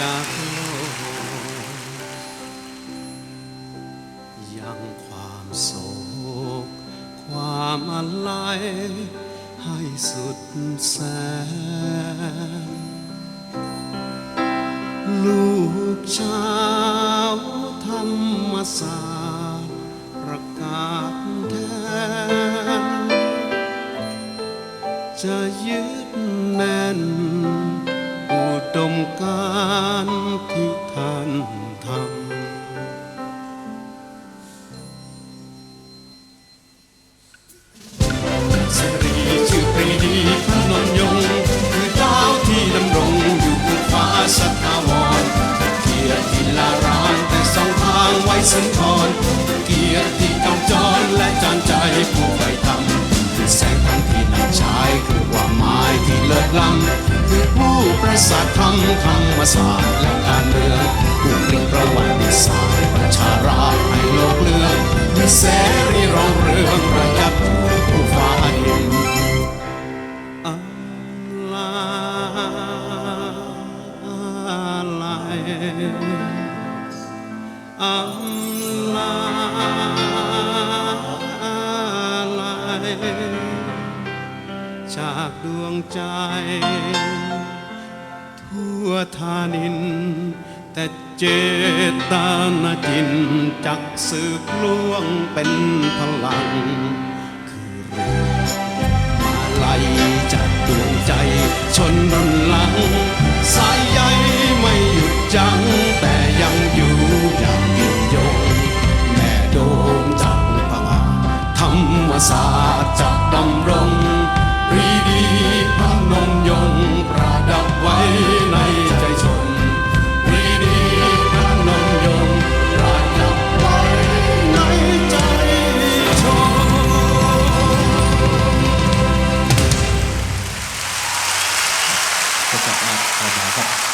จากโลกยังความโศก ความอะไรให้สุดแสน ลูกชาวธรรมศาสตร์ประกาศแทนจะยึดแน่น ยรติกำจรและจานใจผู้ใฝ่ธรรมคือแสงธรรมที่นำชายคือความหมายที่เลิศล้ำคือผู้ประสาทธรรมธรรมศาสตร์และการเมืองผู้พลิกประวัติศาสตร์ประชาราษให้โลกเลืองมีเสรีรองเรืองประยับผู้ฝ่ายอะไรอะไร จากดวงใจ ทั่วทานิน แต่เจตนาจินจักสืบล่วงเป็นพลัง คือเรือมาไหลจากดวงใจ ชนรุ่นหลัง สายใยไม่หยุดจัง ศาสตร์จักดำรงปรีดีพนมยงประดับไว้ในใจชนปรีดีพนมยงประดับไว้ในใจชน ขอบคุณคขอบคุณครับ